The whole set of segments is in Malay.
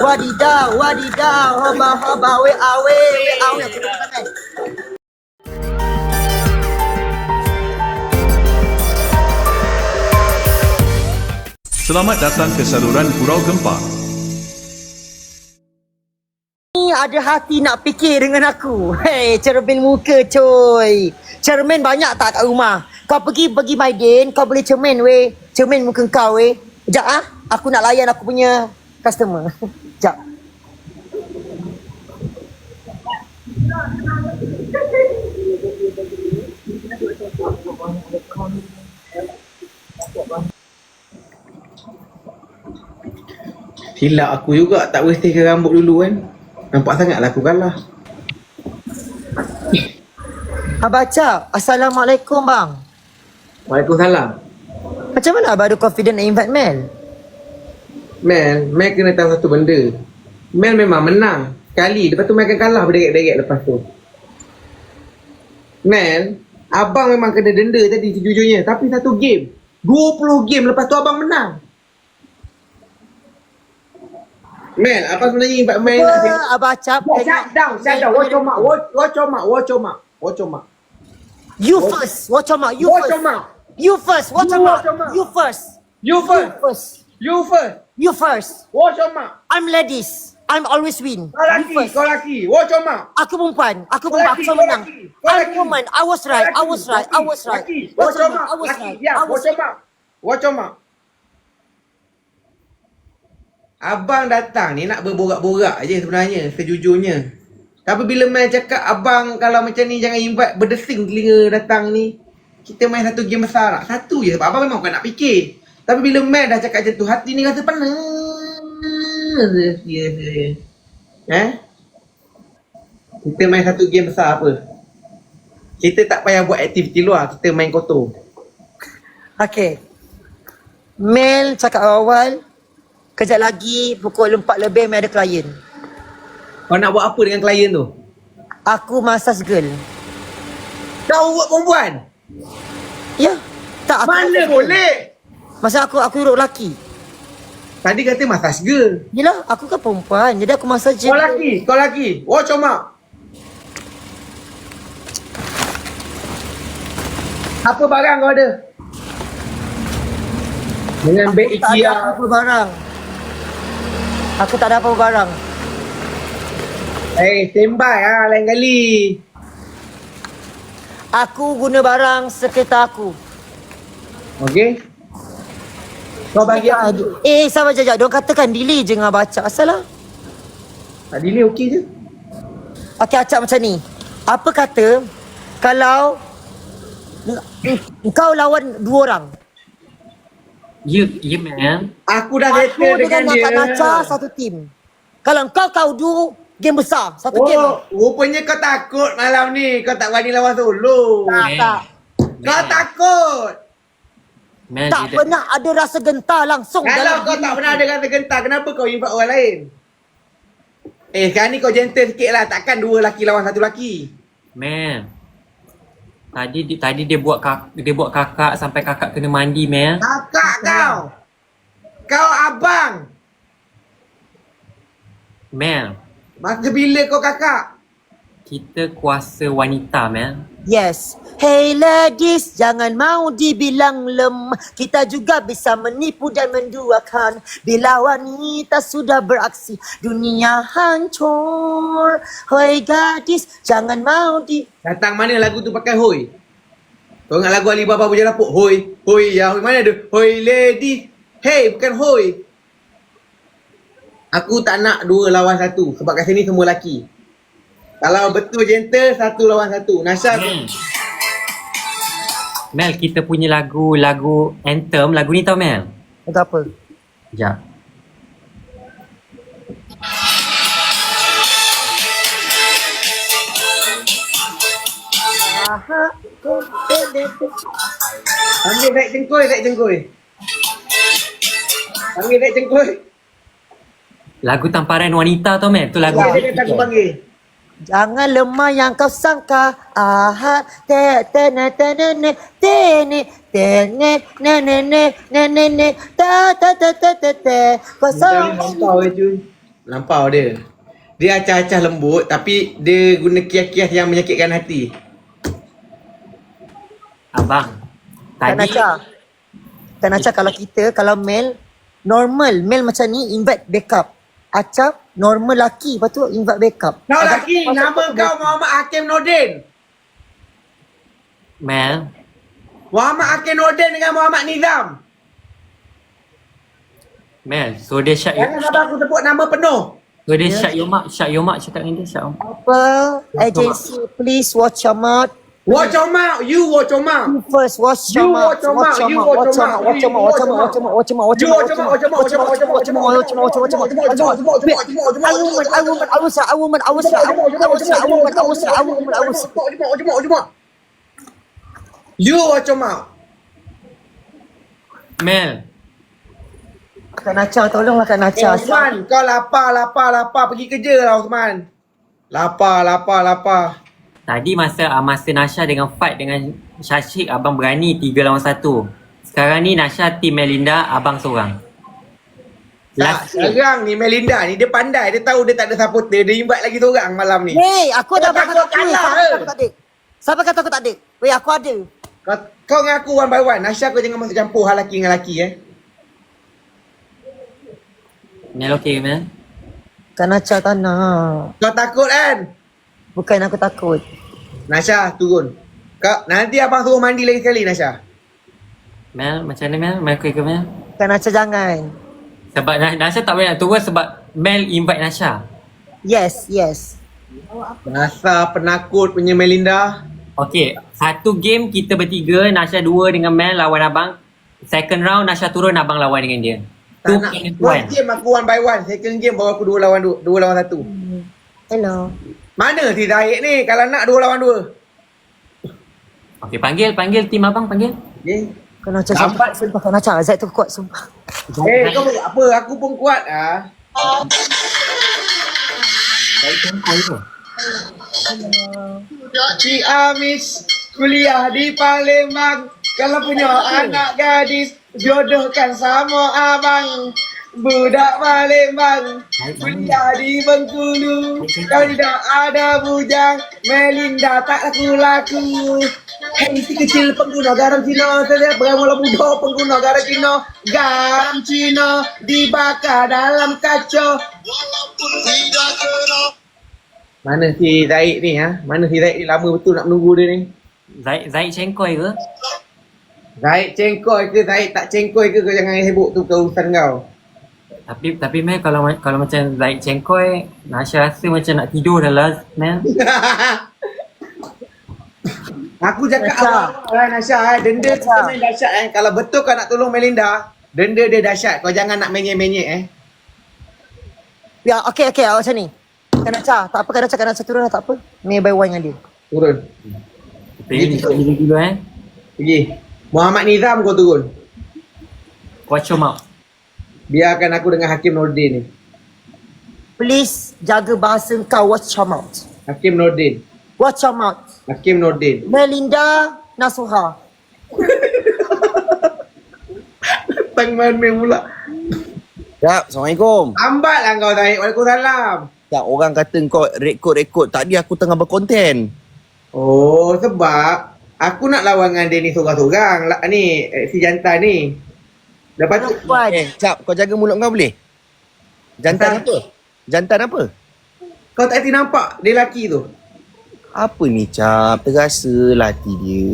Wadidaw, wadidaw, haba haba, we awe, we awe. Selamat datang ke saluran Gurau Gempa. Ni ada hati nak fikir dengan aku. Hei, cermin muka coy. Cermin banyak tak kat rumah? Kau pergi pergi Maidin, kau boleh cermin weh. Cermin muka kau weh. Sekejap ah, aku nak layan aku punya customer. Sekejap. Silap aku juga tak bersihkan rambut dulu kan. Nampak sangatlah aku kalah. Abang Cap, Assalamualaikum bang. Waalaikumsalam. Macam mana ada confident nak invite Mel? Mel, Mel kena tahu satu benda. Mel memang menang. Sekali. Lepas tu Mel akan kalah berderet-deret lepas tu. Mel, abang memang kena denda tadi sejujurnya. Tapi satu game. 20 game lepas tu abang menang. Mel, apa sebenarnya invite Mel nak tengok? Abang Cap? Yeah, shut down, shut down. Watch your mouth. Watch, watch your mouth. Watch your mouth. Watch your mouth. You first. Watch your mouth. You Watch first. your mouth. You first. Watch You your mouth. your mouth. You first. You You first. first. You first. You first. Watch your mouth. I'm ladies. I'm always win. Kau You laki, first. kau laki. Watch your mouth. Aku perempuan. Aku perempuan. Aku selalu menang. I'm woman. I was right. I was right. I was right. Watch your mouth. I was right. Yeah, watch your mouth. Watch your mouth. Abang datang ni nak berborak-borak je sebenarnya, sejujurnya. Tapi bila main cakap abang kalau macam ni jangan invite berdesing telinga datang ni. Kita main satu game besar tak? Satu je sebab abang memang bukan nak fikir. Tapi bila main dah cakap macam tu, hati ni rasa panas. Ya, ya, ya. Eh? Kita main satu game besar apa? Kita tak payah buat aktiviti luar, kita main kotor. Okay. Mel cakap awal. Kejap lagi pukul 4 lebih Mel ada klien. Kau nak buat apa dengan klien tu? Aku massage girl. Kau buat perempuan? Ya. Tak aku Mana girl. boleh? Masa aku aku urut lelaki. Tadi kata massage girl. Yelah, aku kan perempuan. Jadi aku massage Kau laki, kau laki. Watch your mouth. Apa barang kau ada? Dengan beg Tak ada IKEA. apa barang. Aku tak ada apa barang. Eh, standby ah lain kali. Aku guna barang sekitar aku. Okey? Kau bagi aku. Eh, sabar jajak. Diorang katakan delay je dengan baca. Asal lah. Tak delay okey je. Okey, acak macam ni. Apa kata kalau kau lawan dua orang. Ya, ya man. Aku dah Aku settle dengan dengan dia. Nak Naca satu tim. Kalau kau kau dua game besar. Satu game. Oh, rupanya kau takut malam ni. Kau tak berani lawan solo. Tak, tak. Kau takut. Man, Tak dia pernah ada rasa gentar langsung Kalau kau diri tak aku. pernah ada kata gentar, kenapa kau invite orang lain? Eh, sekarang ni kau gentle sikit lah. Takkan dua laki lawan satu laki. Man. Tadi dia, tadi dia buat kak, dia buat kakak sampai kakak kena mandi, man. Kakak kau. Kau abang. Man, Masa bila kau kakak? kita kuasa wanita, man. Yes. Hey ladies, jangan mau dibilang lemah. Kita juga bisa menipu dan menduakan. Bila wanita sudah beraksi, dunia hancur. Hoi gadis, jangan mau di... Datang mana lagu tu pakai hoi? Kau ingat lagu Alibaba Puja Lapuk? Hoi, hoi, ya hoi. Mana ada? Hoi lady. Hey, bukan hoi. Aku tak nak dua lawan satu. Sebab kat sini semua laki. Kalau betul gentle, satu lawan satu. Nasha, Man. Mel, kita punya lagu, lagu anthem, lagu ni tau, Mel? Itu apa? Sekejap. Ambil naik cengkoi, naik cengkoi. Ambil naik cengkoi. Lagu tamparan wanita tau, Mel? Tu lagu. Dia kata aku panggil. Jangan lemah yang kau sangka Ahad te te ne te ne ne te ne te ne ne ne ne ne ne ne ta ta ta ta ta ta Kau sangka lampau dia. Dia acah-acah lembut tapi dia guna kias-kias yang menyakitkan hati. Abang. Kak Tadi Nacha Kak Nacha kalau kita Kalau male Normal Male macam ni Invite backup Acap Normal laki Lepas tu invite backup Kau Agak- laki, nama kau Muhammad Hakim Nordin. Mel, Muhammad Hakim Nordin dengan Muhammad Nizam. Mel, so dia shut Jangan abang aku sebut nama penuh. so dia shut your mak, shut your mak cakap dengan dia mak. Apa Agency Please watch your mouth Watch your mouth. You watch your mouth. You first watch You your mouth watch your mouth. You Watch watch your your mouth mouth. Watch your mouth Watch your mouth Watch your mouth Watch your mouth Watch You your watch your mouth. Watch your mouth. Watch your mouth. Watch your mouth. Watch your mouth. Watch your mouth. Watch your mouth. Watch your mouth. Watch your mouth. Watch your mouth. Watch your mouth. Watch your mouth. Watch your mouth. Watch your mouth. Watch your mouth. Watch your mouth. Watch your mouth. Watch your mouth. You watch your mouth. Mel, Kak Nacha tolonglah Kak Nacha Osman, kau lapar, lapar, lapar. Pergi kerja lah Osman. Lapar, lapar, lapar. Tadi masa ah, masa Nasha dengan fight dengan Syashik abang berani 3 lawan 1. Sekarang ni Nasha tim Melinda, abang seorang. Tak, Last sekarang ni Melinda ni dia pandai. Dia tahu dia tak ada supporter. Dia invite lagi seorang malam ni. Hey aku dah aku kalah Siapa kata aku tak ada Siapa kata aku tak ada Weh aku ada Kau, kau ngaku one by one. Nasha kau jangan masuk campur hal laki dengan laki eh. Mel okey Mel? Kak Nacha tak nak Kau takut kan? Bukan aku takut Nasha turun. Kau, nanti abang suruh mandi lagi sekali Nasha. Mel, macam mana Mel? Mel okey ke Mel? Kak Nacha jangan Sebab Na- Nasha tak boleh nak turun sebab Mel invite Nasha. Yes yes Nasa penakut punya Melinda. Okey, satu game kita bertiga, Nasha dua dengan Mel lawan abang. Second round Nasha turun abang lawan dengan dia. Tak Two nak. First one. game aku one by one. Second game baru aku dua lawan dua. Dua lawan satu. Hello Mana si Zahid ni kalau nak dua lawan dua? Okey, panggil panggil tim abang panggil. Okay. Kak Nacha Lambat. sumpah Sumpah Kak Nacha Zaid tu kuat sumpah Eh, kau buat apa? Aku pun kuat ah. Si Amis kuliah di Palembang Kalau punya anak gadis Jodohkan sama abang Budak Palembang Kuliah di Bengkulu Kalau tidak ada bujang Melinda tak laku-laku Hei si kecil pengguna garam Cina Saya beramula muda pengguna garam Cina Garam Cina dibakar dalam kaca Mana si Zaid ni ha? Mana si Zaid ni lama betul nak menunggu dia ni Zaid Zaid cengkoi ke? Zaid cengkoi ke Zaid tak cengkoi ke kau jangan sibuk tu ke urusan kau Tapi tapi Mel kalau kalau macam Zaid cengkoi, Nasha rasa macam nak tidur dah lah Mel. Aku cakap apa lah Nasha eh. Denda tu main dahsyat eh. Kalau betul kau nak tolong Melinda, denda dia dahsyat. Kau jangan nak menyek-menyek eh. Ya okay okay macam ni Kak Nacha Tak apa Kak Nacha Kak Nacha turun lah tak apa Ni by one dengan dia Turun. Dulu dulu eh. Pergi. Muhammad Nizam kau turun. Watch your mouth. Biarkan aku dengan Hakim Nordin ni. Please jaga bahasa kau Watch your mouth Hakim Nordin. Watch your mouth Hakim Nordin. Melinda Nasuha Tang main pula. Jap, Assalamualaikum. Lambat lah kau Zahid. Waalaikumsalam. Tak, orang kata kau rekod-rekod. Tadi aku tengah berkonten. Oh, sebab aku nak lawan dengan dia ni seorang-seorang. La- Ni, eh, si jantan ni. Lepas tu, Perempuan Eh, Cap, kau jaga mulut kau boleh? Jantan Jantan. apa? Jantan apa? kau tak hati nampak dia lelaki tu. Apa ni, Cap? Terasa lati dia.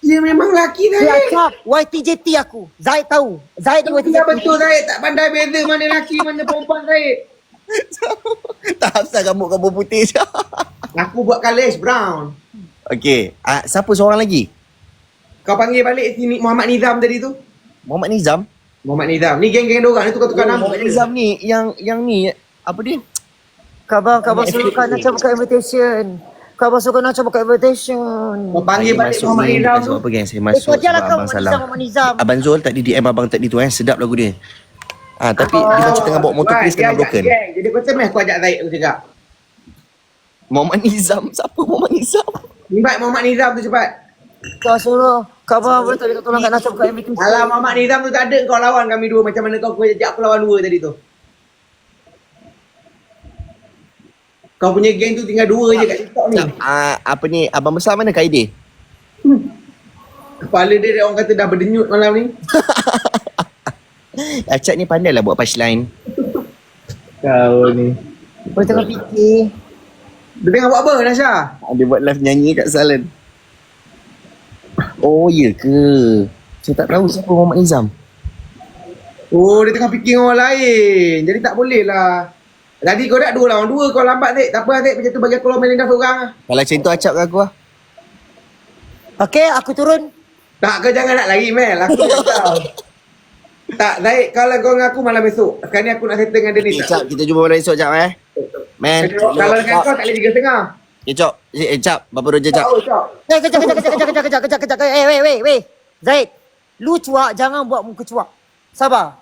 Dia memang lelaki Dia Zahid. cakap YTJT aku Zaid tahu Zaid ni Dia YTJT betul Zahid tak pandai beza mana lelaki mana perempuan Zahid. tak asal rambut kau berputih, Cap. Aku buat ash brown. Okey, ah, siapa seorang lagi? Kau panggil balik sini Muhammad Nizam tadi tu. Muhammad Nizam. Muhammad Nizam. Ni geng-geng dorang ni tukar-tukar Oh, nama. Muhammad Nizam ni, yang yang ni, apa dia? Khabar Khabar suruh Kak Nacha buka invitation Khabar suruh Kak Nacha buka invitation Kau panggil Saya balik Muhammad ni, Nizam tu. sebab apa, geng. Saya Eh masuk kau je lah sebab abang Muhammad salah. Nizam Abang Zul tadi DM abang tadi tu eh, sedap lagu dia. Ah, tapi dia macam tengah bawa motor please dia ajak broken. Geng. Jadi kau cemas aku ajak Zahid aku cakap. Muhammad Nizam. Siapa Muhammad Nizam? Invite Muhammad Nizam tu cepat. Kau suruh. Kau apa apa tak boleh tolong kat Nasab kat everything. Alah Muhammad Nizam tu tak ada kau lawan kami dua macam mana kau kau ajak aku lawan dua tadi tu. Kau punya geng tu tinggal dua je kat TikTok ni. Ah, apa ni? Abang besar mana Kaide? Kepala dia, dia orang kata dah berdenyut malam ni. Acak ni pandai lah buat punchline. Kau ni. Kau tengah fikir. Dia tengah buat apa Nasha? Dia buat live nyanyi kat salon. Oh, ya ke? Saya tak tahu siapa Muhammad Nizam. Oh dia tengah fikir orang lain. Jadi tak boleh lah. Tadi kau dah dua lawan dua kau lambat. Tak apa Zik macam tu bagi aku lawan Melinda seorang lah. Kalau macam tu acap kat aku lah. Okey, aku turun. Tak kau jangan nak lari Mel. Aku nak kau. Tak Zaid kalau kau dengan aku malam esok. Sekarang ni aku nak settle dengan dia ni. Okay, Cap, kita jumpa malam esok Cap eh. Man. Kalau kalau dengan kau tak boleh tiga setengah. Kecap, jap. Eh, eh, jap. Berapa roja, jap. Eh, kejap, kejap, kejap, kejap, kejap, kejap, kejap. Eh, weh, weh, weh. Zaid. Lu cuak, jangan buat muka cuak. Sabar.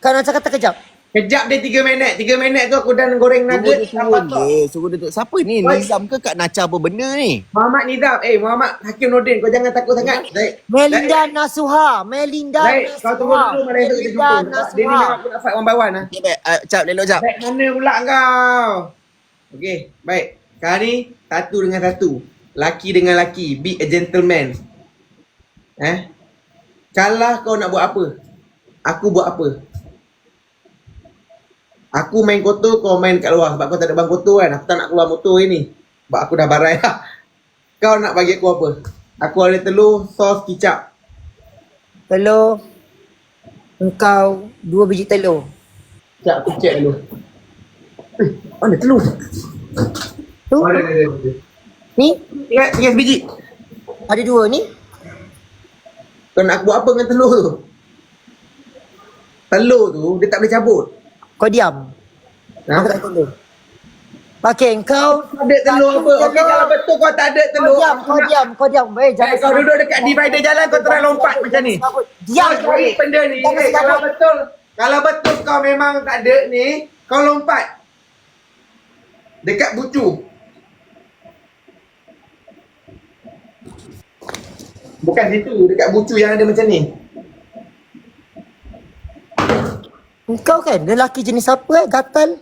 Kan Raja kata kejap. Kejap dia tiga minit. Tiga minit tu aku dan goreng nugget. Suruh dia tu. Siapa ni? Nizam ke Kak Nacha apa benda ni? Muhammad Nizam. Eh, Muhammad Hakim Nordin. Kau jangan takut sangat. Zaid. Melinda Zaid. Nasuha. Melinda Zaid. Nasuha. Kau tunggu dulu mana esok kita jumpa. Nasuha. Dia ni memang aku nak fight one by one. Okay, baik. Uh, cap, lelok cap. Baik, mana pula kau? Okay, baik. Sekarang ni satu dengan satu. Laki dengan laki. Be a gentleman. Eh? Kalau kau nak buat apa? Aku buat apa? Aku main kotor, kau main kat luar. Sebab kau tak ada bang kotor kan. Aku tak nak keluar motor ni. Sebab aku dah barai lah. Kau nak bagi aku apa? Aku ada telur, sos, kicap. Telur. Engkau dua biji telur. Sekejap, aku check dulu. Eh, mana telur? Tu. Oh, ada, ada, ada. Ni. Tinggal, tinggal sebiji. Ada dua ni. Kau nak buat apa dengan telur tu? Telur tu dia tak boleh cabut. Kau diam. Ha? Aku tak telur. Okey, engkau. Ada telur apa? Okey kalau betul kau tak ada Kau telur. diam, aku kau nak- diam, kau diam. Eh, Eh, kau duduk dekat divider jalan kau try lompat macam ni. Diam. Kau cari benda ni. Jangan Eh, kalau betul kalau betul kau memang tak ada ni, kau lompat. Dekat bucu. Bukan situ, dekat bucu yang ada macam ni. Engkau kan lelaki jenis apa eh? Gatal.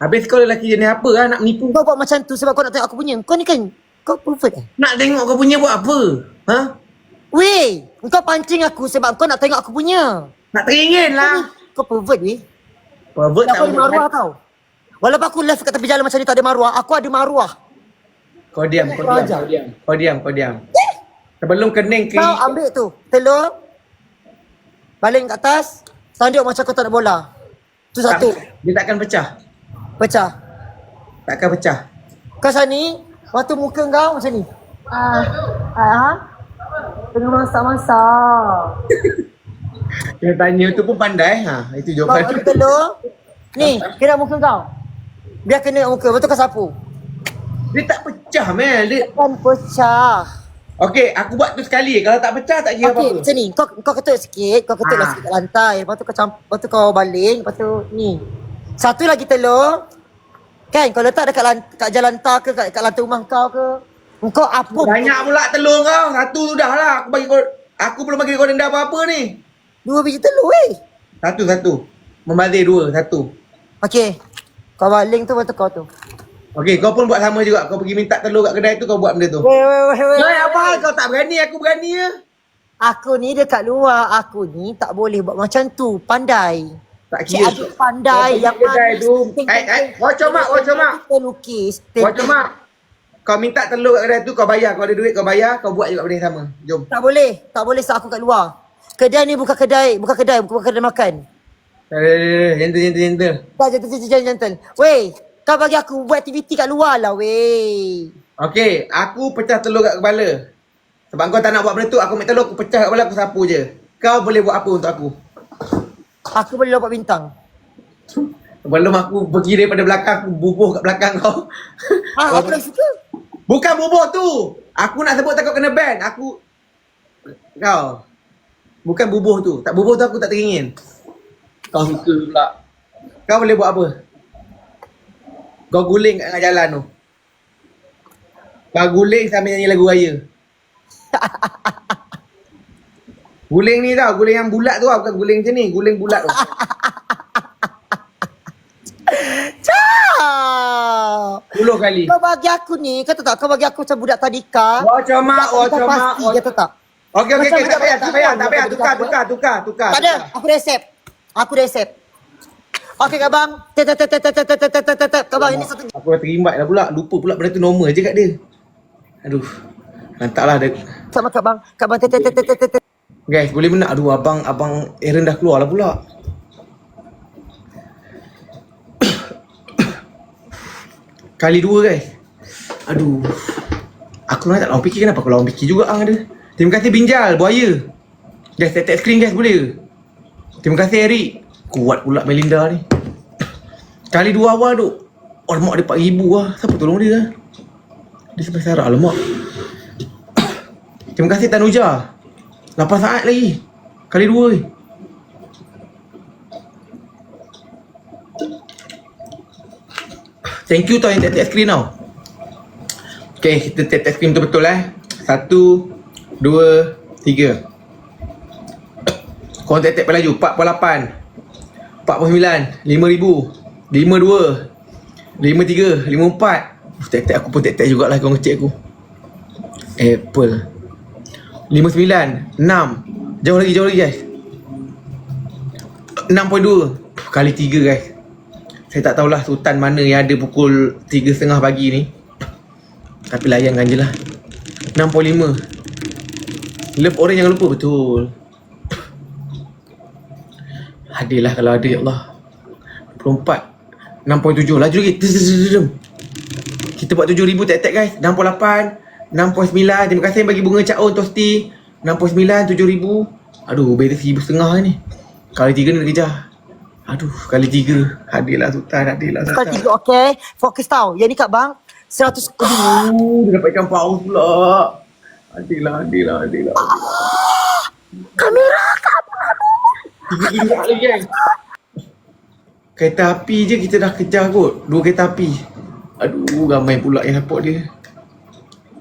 Habis kau lelaki jenis apa lah nak menipu? Kau buat macam tu sebab kau nak tengok aku punya. Kau ni kan, kau pervert eh? Nak tengok kau punya buat apa? Ha? Weh, kau pancing aku sebab kau nak tengok aku punya. Nak teringin lah. Kau pervert weh. Pervert Tak tak ada boleh. maruah tau. Walaupun aku live kat tepi jalan macam ni tak ada maruah, aku ada maruah. Kau diam, kau Kau diam, kau diam. Kau diam, kau diam. Sebelum kening ke Kau ambil tu, telur. Baling kat atas. Tanduk macam kau tak nak bola. Tu satu. Dia takkan pecah. Pecah. Takkan pecah. Kau sana ni, waktu muka kau macam ni. Ah, ah, tengah masak-masak. Dia tanya tu pun pandai. Ha, itu jawapan. ambil telur. Ni, kena muka kau. Biar kena muka. Betul kau sapu. Dia tak pecah, Mel. Dia... Kan pecah. Okey, aku buat tu sekali. Kalau tak pecah, tak kira Okey, apa-apa. macam ni. Kau kau ketuk sikit, kau ketuk lah Ah. sikit kat lantai. Lepas tu kau camp, lepas tu kau baling, lepas tu ni. Satu lagi telur. Kan kau letak dekat lan, kat jalan tar ke kat, kat lantai rumah kau ke. Kau apa? Banyak pula telur kau. Satu tu dah lah. Aku bagi kau... Aku belum bagi kau denda apa-apa ni. Dua biji telur weh. Satu, satu. Membazir dua, satu. Okey. Kau baling tu lepas tu kau tu. Okey, kau pun buat sama juga. Kau pergi minta telur kat kedai tu, kau buat benda tu. Weh weh weh weh. Hey, apa hal kau tak berani? Aku berani ya. Aku ni dekat luar, aku ni tak boleh buat macam tu. Pandai. Tak Cik kira. Adik pandai yang kedai tu. Eh, eh, watch mark, watch mark. Kita lukis. Kau cuma kau minta telur kat kedai tu kau bayar kau ada duit kau bayar kau buat juga benda yang sama jom Tak boleh. Tak boleh saat aku kat luar. Kedai ni bukan kedai. Bukan kedai. Bukan kedai makan. eh gentle gentle gentle Tak, gentle, gentle, gentle. Weh, kau bagi aku buat aktiviti kat luar lah, weh. okey aku pecah telur kat kepala. Sebab kau tak nak buat benda tu aku ambil telur aku pecah kat kepala aku sapu je. Kau boleh buat apa untuk aku? Aku boleh lompat bintang. sebelum aku pergi daripada belakang aku bubuh kat belakang kau. Ah, aku lagi suka. bukan bubuh tu. Aku nak sebut takut kena ban. Aku kau bukan bubuh tu. Tak bubuh tu aku tak teringin. Kau suka pula. Kau boleh buat apa kau guling kat tengah jalan tu Pak guling sambil nyanyi lagu raya. guling ni tau, guling yang bulat tu tau, bukan guling macam ni, guling bulat tu. Ciao. 10 kali. Kau bagi aku ni, kata tak? Kau bagi aku macam budak tadika. Oh, cuma, oh, Kita cuma. pasti, Oh. kata tak? Okey, okey, Macam okey, tak payah, tak payah, tak payah. Tukar, tukar, tukar, tukar. Tak ada, aku resep. Aku resep. Okey kak bang. Tet tet tet tet tet tet tet tet. Kak bang ini satu. Aku dah terimbat dah pula. Lupa pula benda tu normal je kat dia. Aduh. Hantaklah dia. Sama kak bang. Kak bang tet tet tet tet Guys, boleh benar. aduh abang abang Aaron dah keluar lah pula. Kali dua guys. Aduh. Aku nak tak lawan fikir kenapa aku lawan fikir juga ang ada. Terima kasih Binjal, buaya. Guys, tap tap screen guys boleh ke? Terima kasih Eric. Kuat pula Melinda ni. Kali dua awal tu. Oh, lemak dia 4,000 lah. Siapa tolong dia lah? Dia sampai sarap lemak. Terima kasih Tanuja. 8 saat lagi. Kali dua ni. Thank you tau yang tap-tap screen tau. Okay, kita tap-tap screen betul-betul eh. Satu, dua, tiga. Korang tap-tap laju. 48. 49. 5000. 52. 53. 54. Tap-tap aku pun tap-tap jugalah korang ngecek aku. Apple. 59. 6. Jauh lagi, jauh lagi guys. 6.2 Kali 3 guys Saya tak tahulah sultan mana yang ada pukul 3.30 pagi ni Tapi layankan je lah 6.5 Love orang jangan lupa betul adil lah kalau ada ya Allah. 24 6.7 laju lagi. Kita buat 7,000 tak-tak guys. 68 6.9 Terima kasih bagi bunga Cak Un Tosti. 6.9 7,000 Aduh Beda seribu setengah ni. Kali tiga nak kejar. Aduh Kali tiga. Hadirlah Sultan Hadirlah Sultan. Kali tiga okay Fokus tau. Yang ni kat bang 100 Aduh Dia dapatkan paus pula. Hadirlah Hadirlah Hadirlah, hadirlah kan? Kereta api je kita dah kejar kot. Dua kereta api. Aduh ramai pula yang dapat dia.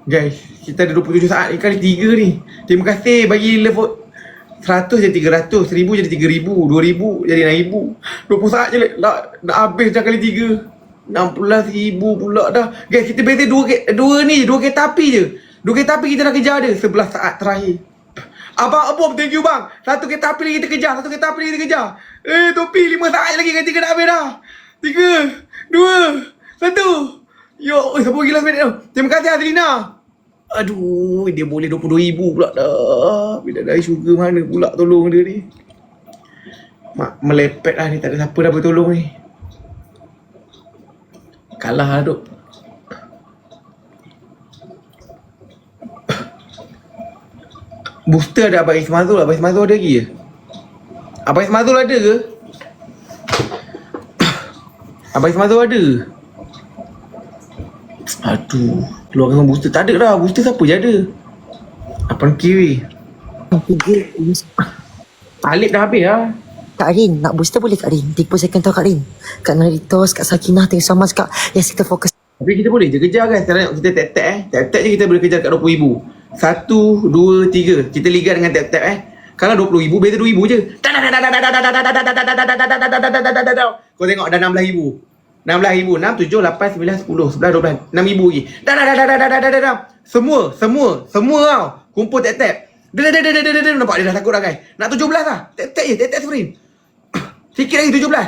Guys Kita ada 27 saat ni kali tiga ni. Terima kasih. Bagi love 100 jadi 300 1000 jadi 3000 2000 jadi 6000 20 saat je nak, nak, nak habis dah kali tiga. 16,000 pula dah. Guys kita beza dua, dua ni Dua kereta api je. Dua kereta api kita dah kejar dia 11 saat terakhir Abang Abom thank you bang. Satu kereta api lagi kita kejar Satu kereta api lagi kita kejar Eh topi lima saat lagi Kereta nak habis dah. Tiga Dua Satu. Yo eh, Siapa gila minit tu Terima kasih Azrina. Aduh Dia boleh RM22,000 pula dah. Bidadari sugar mana pula tolong dia ni? Mak melepet lah ni Tak ada siapa dah bertolong ni. Kalah lah Booster ada Abang Ismazul Abang Ismazul ada lagi ke? Abang Ismazul ada ke? Abang Ismazul ada ke? Aduh Keluarkan booster Tak ada dah Booster siapa je ada Abang kiri Tiga. Alip dah habis lah Kak Rin, nak booster boleh Kak Rin? 30 second tau Kak Rin. Kak Naritos, Kak Sakinah, thank you so much Kak. Yes, kita fokus. Tapi kita boleh je kejar kan Sekarang kita tap-tap eh Tap-tap je kita boleh kejar kat RM20,000 satu, dua, tiga. Kita ligat dengan tiap-tiap eh. Kalau dua puluh ribu, beza dua ribu je. Kau tengok dah enam belas ribu. Enam belas ribu. Enam, tujuh, lapan, sembilan, sepuluh. sebelas, dua belas. Enam ribu lagi. Semua, semua, semua tau. Kumpul tiap-tiap. Nampak dia dah takut dah guys. Nak tujuh belas lah. Tiap-tiap je, tiap-tiap sprint. Sikit lagi tujuh belas.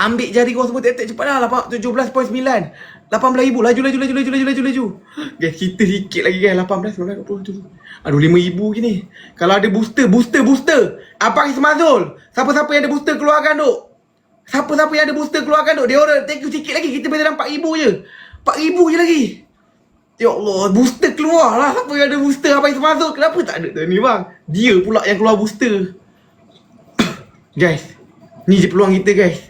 Ambil jari kau semua tap-tap cepat dah lapan- 17.9 18,000 laju laju laju laju laju laju laju. Guys kita sikit lagi guys. 18 19 20 Aduh 5,000 gini. Kalau ada booster booster booster. Abang Ismazul Siapa-siapa yang ada booster keluarkan duk. Siapa-siapa yang ada booster keluarkan duk. Dia orang thank you sikit lagi. Kita beza dalam 4,000 je. 4,000 je lagi. Ya Allah Booster keluar lah. Siapa yang ada booster Abang Ismazul Kenapa tak ada tu ni bang? Dia pula yang keluar booster. Guys Ni je peluang kita guys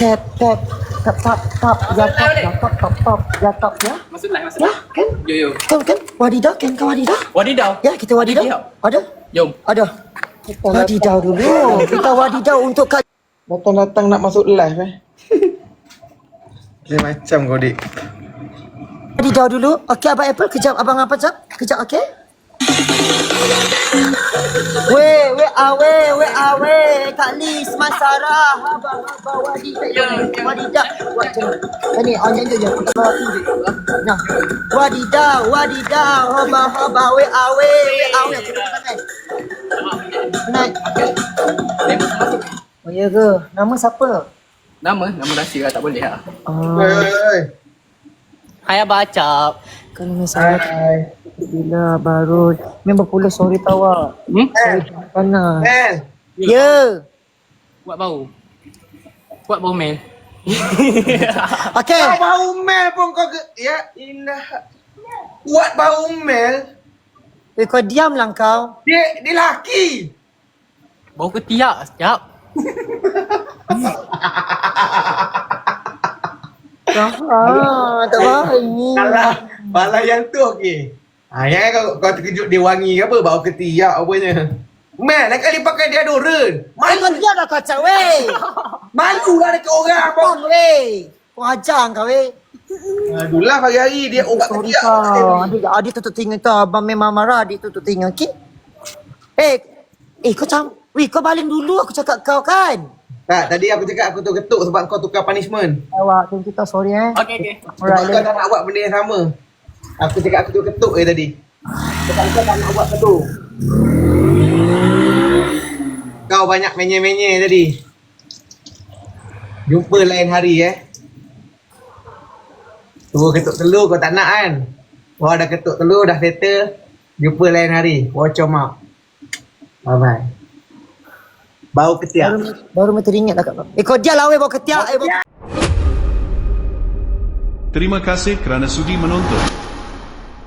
tap tap tap tap tap tap tap ya tap ya tap tap tap ya tap ya Masuk live, masuk ya live. kan Yo, yo. kan kan wadidah kan kan wadidah Wadidaw. ya kita wadidah Wadidah. ada Jom. ada. Wadidaw dulu. Kita wadidaw untuk Kak Datang-datang nak masuk live eh. Dia macam kau, Dik. Wadidaw dulu. Okey Abang Apple. Kejap Abang apa jap? Kejap okey? Weh, weh awe, weh awe. Kak Lis, Mas Sarah. Ini, je. Kita bawa tunjuk. Nah. Wadidaw, wadidaw. Hoba, hoba, weh awe, weh awe. Aku dah tangan. Naik. Oh ya ke? Nama siapa? Nama, nama rahsia lah, tak boleh lah. Ah. Hai. Hai Abang Acap. Kalau Hai. bila baru memang pula sorry tawa. Hmm? Panas. Man. Ya. Buat bau. Buat bau man. Okey. Kau bau mel pun kau ke... Ya, indah. Buat bau mel. Eh, kau diam lah kau. Dia, dia laki. Bau ketiak sekejap. Ah, tak baik. Alah, malah yang tu okey. Ha, yang kau, kau terkejut dia wangi ke apa, bau ketiak apanya. Man, lain kali pakai deodoran. Eh, kau Malu, diam lah kau cak, weh. malu lah dekat orang. Apa? Weh. Kau ajar kau, weh. Aduh lah pagi-hari dia obat Sorry ketiak. kau. Adik, adik tutup telinga kau. Abang memang marah, adik tutup telinga. Okey? Eh, eh kau cam. Weh, kau baling dulu aku cakap kau kan. Tak, tadi aku cakap aku tu ketuk sebab kau tukar punishment. Awak, thank you kau, sorry eh. Okey, okey. Sebab kau tak nak buat benda yang sama. Aku cakap aku tu ketuk je tadi. Sebab kau tak nak buat tu. Kau banyak menye-menye tadi. Jumpa lain hari eh. Tu ketuk telur kau tak nak kan? Wah dah ketuk telur dah settle. Jumpa lain hari. Watch your mouth. Bye bye. Bau ketiak. Baru, baru mesti teringat lah kat. Eh, kau diam lah, weh. Bawa ketiak. Eh, bawa Terima kasih kerana sudi menonton.